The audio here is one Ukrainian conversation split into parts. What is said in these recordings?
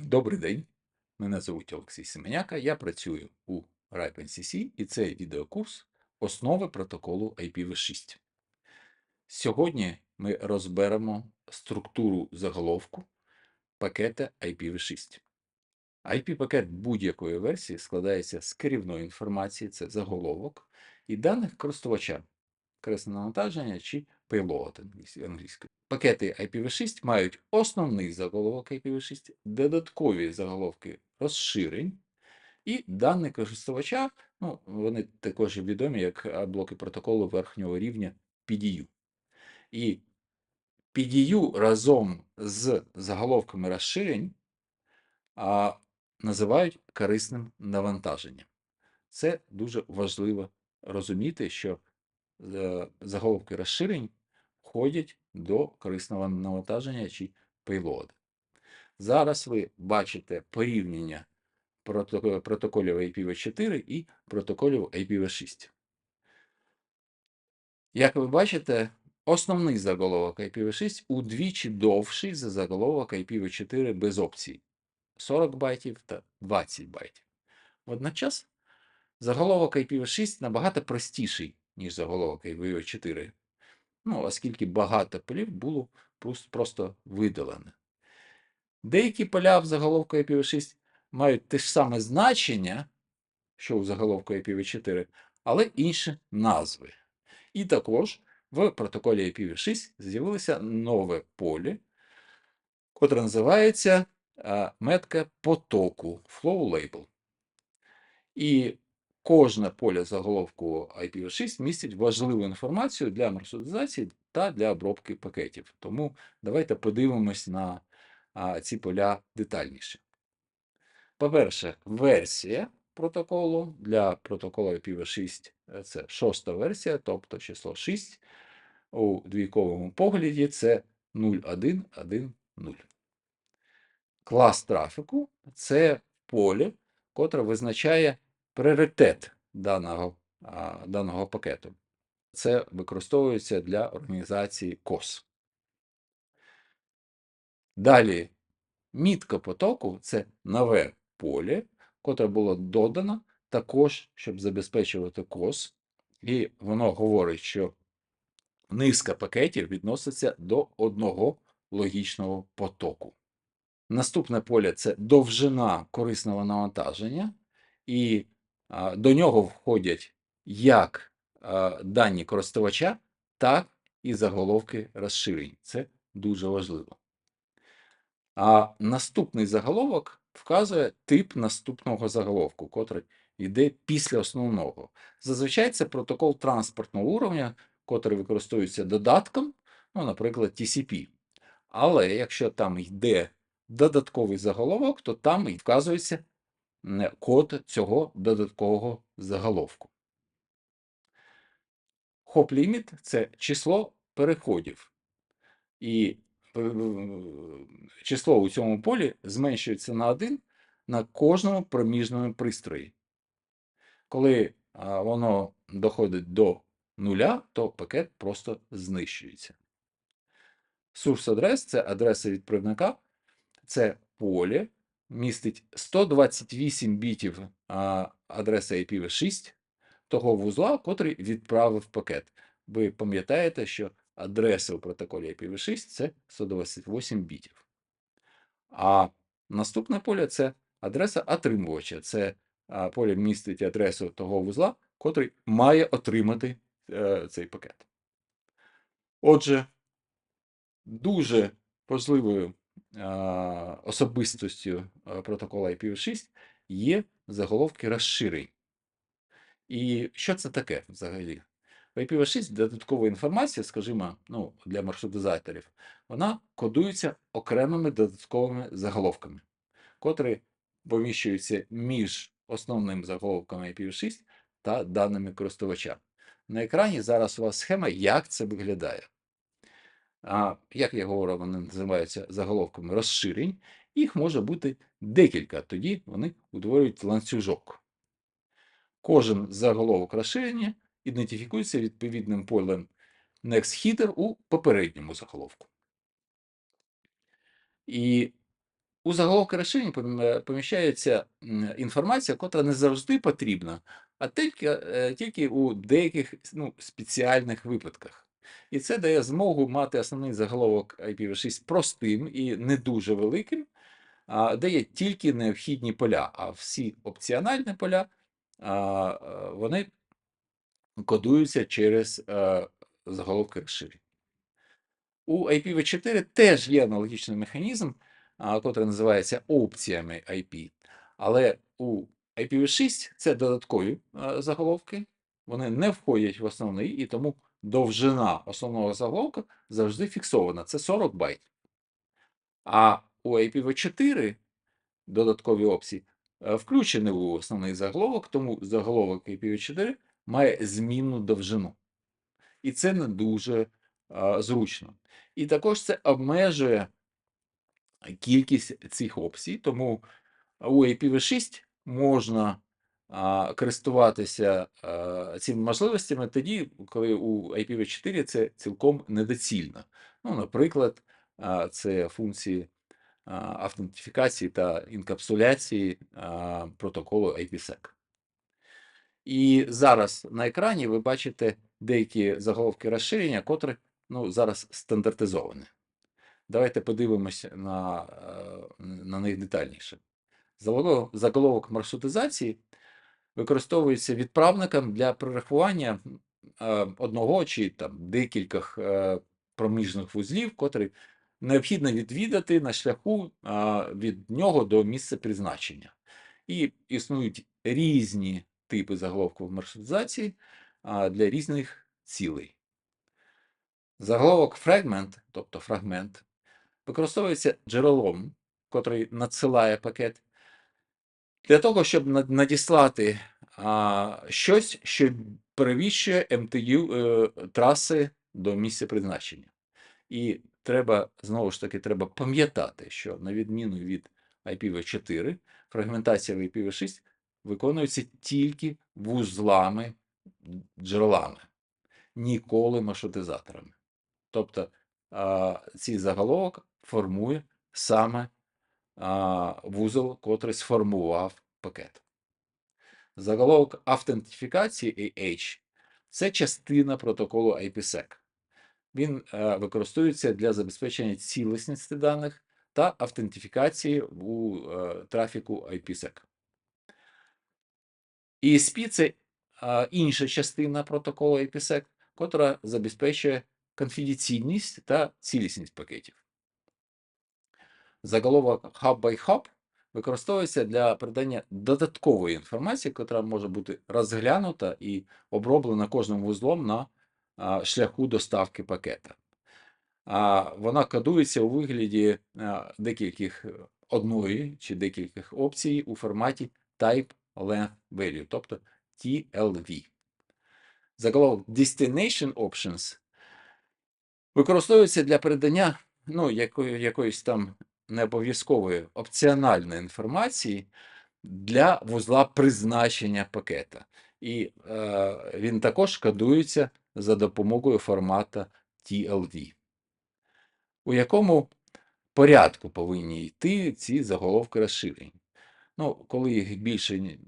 Добрий день, мене звуть Олексій Семеняка, я працюю у RIPE-NCC і це відеокурс Основи протоколу IPv6. Сьогодні ми розберемо структуру заголовку пакета IPv6. IP-пакет будь-якої версії складається з керівної інформації, це заголовок, і даних користувача, кресне навантаження чи payload англійською. Пакети IPv6 мають основний заголовок IPv6, додаткові заголовки розширень і дані користувача, ну, вони також відомі як блоки протоколу верхнього рівня PDU. І PDU разом з заголовками розширень називають корисним навантаженням. Це дуже важливо розуміти, що е, заголовки розширень входять до корисного навантаження чи payload. Зараз ви бачите порівняння протоколів IPv4 і протоколів IPv6. Як ви бачите, основний заголовок IPv6 удвічі довший за заголовок IPv4 без опцій 40 байтів та 20 байтів. Водночас, заголовок IPv6 набагато простіший, ніж заголовок IPv4, ну, оскільки багато полів було просто видалено. Деякі поля в заголовку IPv6 мають те ж саме значення, що у заголовку IPv4, але інші назви. І також в протоколі IPv6 з'явилося нове поле, котре називається метка потоку Flow Label. І кожне поле заголовку IPv6 містить важливу інформацію для маршрутизації та для обробки пакетів. Тому давайте подивимось на ці поля детальніше. По-перше, версія протоколу для протоколу IPv6 це шоста версія, тобто число 6. У двійковому погляді це 0110. Клас трафіку це поле, котре визначає пріоритет даного, даного пакету. Це використовується для організації COS. Далі мітка потоку це нове поле, котре було додано також, щоб забезпечувати COS. І воно говорить, що низка пакетів відноситься до одного логічного потоку. Наступне поле це довжина корисного навантаження, і до нього входять як дані користувача, так і заголовки розширень. Це дуже важливо. А наступний заголовок вказує тип наступного заголовку, котрий йде після основного. Зазвичай це протокол транспортного уровня, котрий використовується додатком, ну, наприклад, TCP. Але якщо там йде додатковий заголовок, то там і вказується код цього додаткового заголовку. Хоп-ліміт це число переходів. І число у цьому полі зменшується на 1 на кожному проміжному пристрої. Коли воно доходить до нуля, то пакет просто знищується. Source адрес це адреса відправника, це поле, містить 128 бітів адреси IPv6 того вузла, котрий відправив пакет. Ви пам'ятаєте, що адреса у протоколі IPv6 це 128 бітів. А наступне поле це адреса отримувача. Це поле містить адресу того вузла, котрий має отримати е, цей пакет. Отже, дуже важливою особистостю протокола IPv6 є заголовки розширень. І що це таке взагалі? В IPv6 додаткова інформація, скажімо, ну, для маршрутизаторів, вона кодується окремими додатковими заголовками, котрі поміщуються між основним заголовком IPv6 та даними користувача. На екрані зараз у вас схема, як це виглядає. Як я говорив, вони називаються заголовками розширень, їх може бути декілька, тоді вони утворюють ланцюжок. Кожен заголовок розширення ідентифікується відповідним полем NextHeader у попередньому заголовку. І У заголовки розширень е, поміщається інформація, котра не завжди потрібна, а тільки, е, тільки у деяких ну, спеціальних випадках. І це дає змогу мати основний заголовок IPv6 простим і не дуже великим, де є тільки необхідні поля, а всі опціональні поля е, вони кодуються через е, заголовки розширень. У IPv4 теж є аналогічний механізм, котрий називається опціями IP. Але у IPv6 це додаткові заголовки, вони не входять в основний, і тому довжина основного заголовка завжди фіксована. Це 40 байт. А у IPv4 додаткові опції е, включені у основний заголовок, тому заголовок IPv4 має змінну довжину. І це не дуже а, зручно. І також це обмежує кількість цих опцій, тому у IPv6 можна користуватися цими можливостями тоді, коли у IPv4 це цілком недоцільно. Ну, наприклад, це функції автентифікації та інкапсуляції протоколу IPsec. І зараз на екрані ви бачите деякі заголовки розширення, котрі ну, зараз стандартизовані. Давайте подивимося на, е, на них детальніше. Заголовок маршрутизації використовується відправником для прорахування е, одного чи там декількох е, проміжних вузлів, котрі необхідно відвідати на шляху від нього до місця призначення. І існують різні типи заголовків маршрутизації для різних цілей. Заголовок фрагмент, тобто фрагмент, використовується джерелом, котрий надсилає пакет, для того, щоб надіслати а, щось, що перевіщує МТЮ е, траси до місця призначення. І треба, знову ж таки, треба пам'ятати, що на відміну від IPv4, фрагментація в IPv6 виконується тільки вузлами джерелами, ніколи маршрутизаторами. Тобто а, цей заголовок формує саме вузол, котрий сформував пакет. Заголовок автентифікації AH – це частина протоколу IPsec. Він е, використовується для забезпечення цілісності даних та автентифікації у е, трафіку IPsec. ESP – це е, інша частина протоколу IPsec, котра забезпечує конфіденційність та цілісність пакетів. Заголовок Hub by Hub використовується для передання додаткової інформації, яка може бути розглянута і оброблена кожним вузлом на шляху доставки пакета. Вона кодується у вигляді декількох е, одної чи декількох опцій у форматі Type Length Value, тобто TLV. Заголовок Destination Options використовується для передання ну, якої, якоїсь там необов'язкової опціональної інформації для вузла призначення пакета. І е, він також кодується за допомогою формата TLD. У якому порядку повинні йти ці заголовки розширень? Ну, коли їх більше е,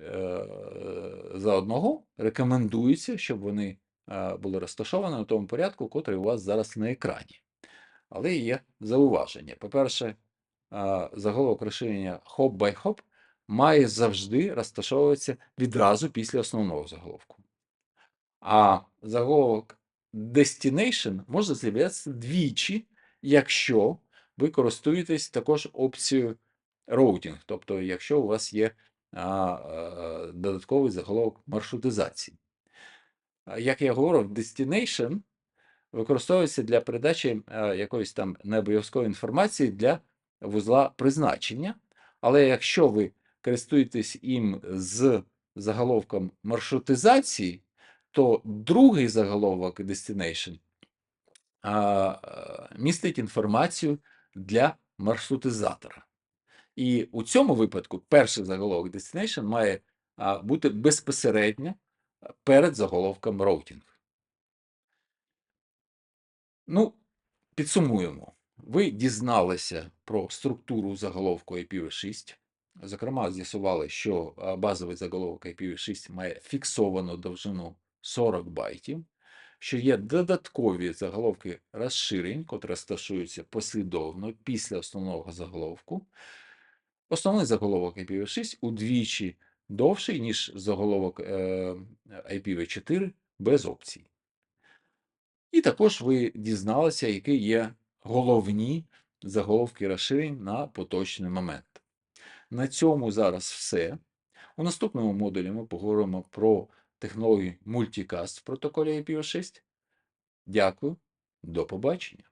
за одного, рекомендується, щоб вони е, були розташовані у тому порядку, котрий у вас зараз на екрані. Але є зауваження. По-перше, заголовок розширення hop by hop має завжди розташовуватися відразу після основного заголовку. А заголовок destination може з'являтися двічі, якщо ви користуєтесь також опцією routing, тобто якщо у вас є а, а, додатковий заголовок маршрутизації. Як я говорив, destination використовується для передачі а, якоїсь там необов'язкової інформації для вузла призначення. Але якщо ви користуєтесь їм з заголовком маршрутизації, то другий заголовок destination е, містить інформацію для маршрутизатора. І у цьому випадку перший заголовок destination має бути безпосередньо перед заголовком routing. Ну, підсумуємо. Ви дізналися про структуру заголовку IPv6. Зокрема, з'ясували, що базовий заголовок IPv6 має фіксовану довжину 40 байтів, що є додаткові заголовки розширень, котрі розташуються послідовно після основного заголовку. Основний заголовок IPv6 удвічі довший, ніж заголовок е, IPv4 без опцій. І також ви дізналися, які є головні заголовки розширень на поточний момент. На цьому зараз все. У наступному модулі ми поговоримо про технологію Multicast в протоколі IPv6. Дякую, до побачення.